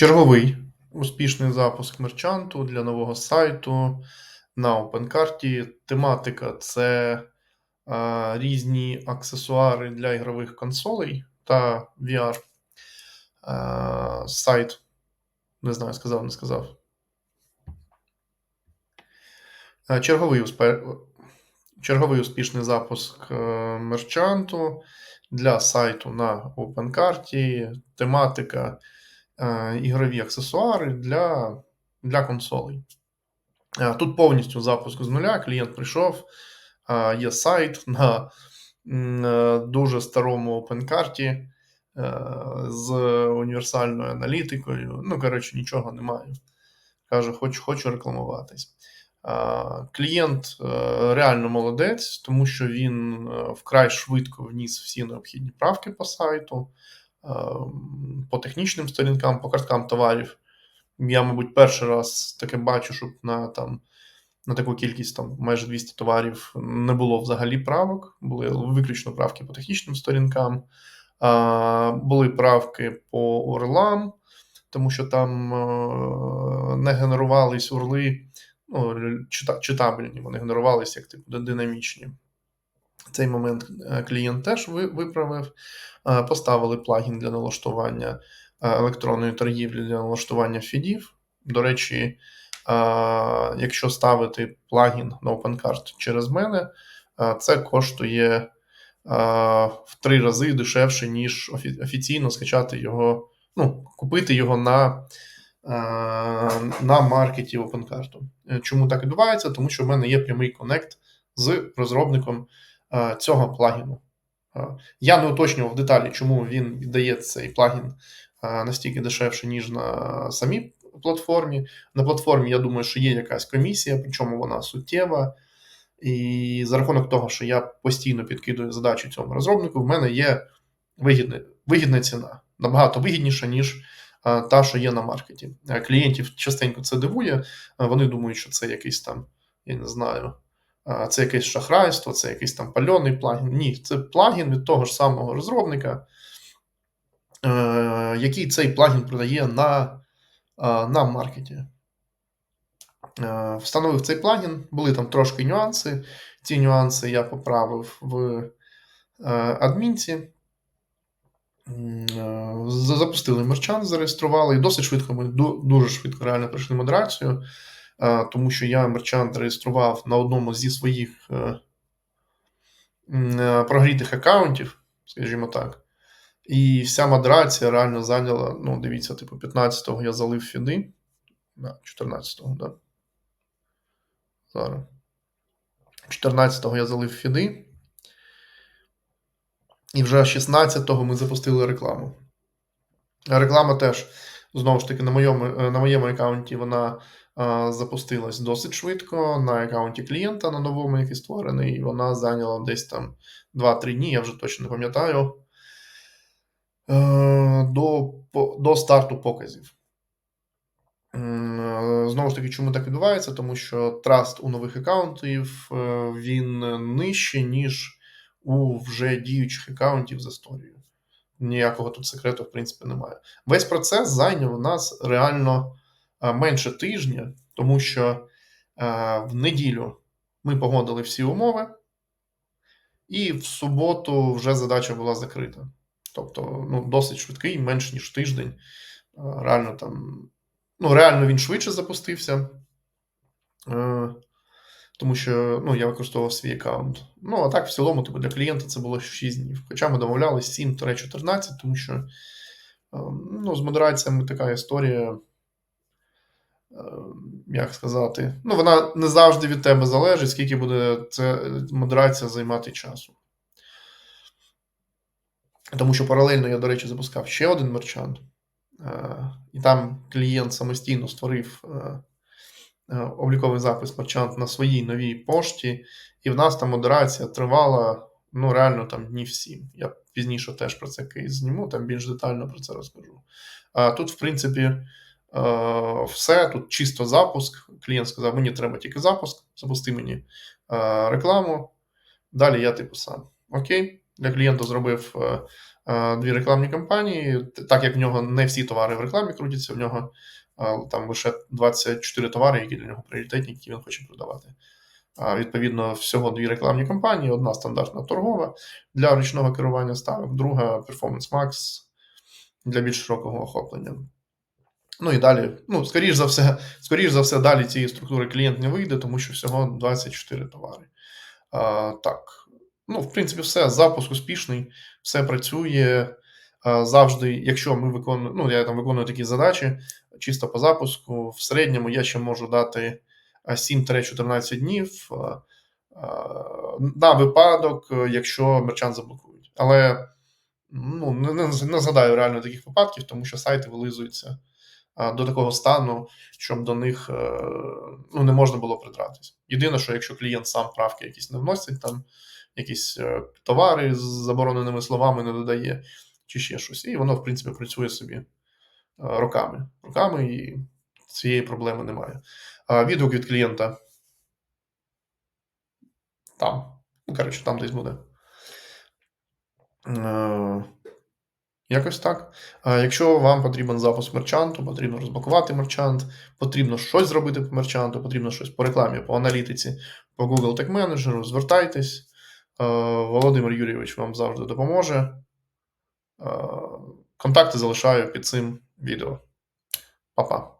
Черговий успішний запуск мерчанту для нового сайту на OpenCart. Тематика це а, різні аксесуари для ігрових консолей та VR. А, сайт. Не знаю, сказав, не сказав. А, черговий, успе... черговий успішний запуск е, мерчанту для сайту на OpenCart. Тематика ігрові аксесуари для, для консолей. Е, Тут повністю запуск з нуля. Клієнт прийшов, е, є сайт на е, дуже старому е, з універсальною аналітикою. Ну, коротше, нічого немає. Каже, хочу, хочу рекламуватись. Е, Клієнт е, реально молодець, тому що він е, вкрай швидко вніс всі необхідні правки по сайту, е, по технічним сторінкам, по карткам товарів. Я, мабуть, перший раз таке бачу, щоб на там. На таку кількість там майже 200 товарів не було взагалі правок. Були виключно правки по технічним сторінкам, а, були правки по урлам, тому що там е, не генерувались урли, ну, читабельні, вони генерувалися як типу динамічні. Цей момент е, клієнт теж виправив. Е, Поставили плагін для налаштування е, електронної торгівлі для налаштування фідів. До речі, якщо ставити плагін на OpenCart через мене, це коштує в три рази дешевше, ніж офіційно скачати його, ну, купити його на, на маркеті OpenCart. Чому так відбувається? Тому що в мене є прямий коннект з розробником цього плагіну. Е, Я не уточнював деталі, чому він віддає цей плагін е, настільки дешевше, ніж на самій платформі. На платформі, я думаю, що є якась комісія, причому вона суттєва. І за рахунок того, що я постійно підкидую задачі цьому розробнику, в мене є вигідна, вигідна ціна. Набагато вигідніша, ніж е, та, що є на маркеті. Е, Клієнтів частенько це дивує. е, Вони думають, що це якийсь там, я не знаю, е, це якесь шахрайство, це якийсь там пальоний плагін. Ні, це плагін від того ж самого розробника, е, який цей плагін продає на, е, на маркеті. Е, Встановив цей плагін, були там трошки нюанси. Ці нюанси я поправив в адмінці. Запустили мерчант, зареєстрували. І досить швидко ми дуже швидко реально пройшли модерацію, тому що я мерчант реєстрував на одному зі своїх е, е, прогрітих аккаунтів, скажімо так. І вся модерація реально зайняла, ну, дивіться, типу, 15-го я залив фіди. 14-го, да. Зараз. 14-го я залив фіди. І вже 16-го ми запустили рекламу. Реклама теж, знову ж таки, на моєму, е, на моєму аккаунті вона а, запустилась досить швидко. На аккаунті клієнта, на новому, який створений, вона зайняла десь там 2-3 дні, я вже точно не пам'ятаю. е, До, до старту показів. Е, Знову ж таки, чому так відбувається? Тому що траст у нових аккаунтів е, він нижчий, ніж у вже діючих аккаунтів з історією. Ніякого тут секрету, в принципі, немає. Весь процес зайняв у нас реально е, менше тижня, тому що е, в неділю ми погодили всі умови, і в суботу вже задача була закрита. Тобто, ну, досить швидкий, менш ніж тиждень. Е, Реально там Ну, реально він швидше запустився. Е, тому що ну, я використовував свій аккаунт. Ну, а так, в цілому, типу, для клієнта це було 6 днів. Хоча ми домовлялись 7-14, тому що е, ну, з модераціями така історія. е, Як сказати, ну, вона не завжди від тебе залежить, скільки буде це модерація займати часу. Тому що паралельно я, до речі, запускав ще один мерчант. Е, І там клієнт самостійно створив е, е, обліковий запис мерчант на своїй новій пошті, і в нас там модерація тривала ну, реально там днів 7. Я пізніше теж про це кейс зніму, там більш детально про це розкажу. А тут, в принципі, е, все. Тут чисто запуск. Клієнт сказав: мені треба тільки запуск, запусти мені е, рекламу. Далі я типу сам. Окей, для клієнта зробив е, е, дві рекламні кампанії. Так як в нього не всі товари в рекламі крутяться, в нього е, там лише 24 товари, які для нього пріоритетні, які він хоче продавати. Відповідно, всього дві рекламні кампанії: одна стандартна торгова для ручного керування ставок, друга Performance Max для більш широкого охоплення. Ну і далі, ну, скоріш за все, скоріш за все, далі цієї структури клієнт не вийде, тому що всього 24 товари. А, так, ну, в принципі, все. Запуск успішний, все працює. Завжди, якщо ми виконуємо, ну, я там виконую такі задачі чисто по запуску, в середньому я ще можу дати а, 7-14 днів а, а, на випадок, е, якщо мерчант заблокують. Але ну, не, не, згадаю реально таких випадків, тому що сайти вилизуються до такого стану, щоб до них е, ну, не можна було придратись. Єдине, що якщо клієнт сам правки якісь не вносить, там якісь е, товари з забороненими словами не додає, чи ще щось. І воно, в принципі, працює собі е, роками. Роками і цієї проблеми немає. А відгук від клієнта там. Ну, коротше, там десь буде. Е, Якось так. Якщо вам потрібен запуск мерчанту, потрібно розблокувати мерчант, потрібно щось зробити по мерчанту, потрібно щось по рекламі, по аналітиці, по Google Tag Manager, звертайтесь. Е, Володимир Юрійович вам завжди допоможе. Е, Контакти залишаю під цим відео. Па-па.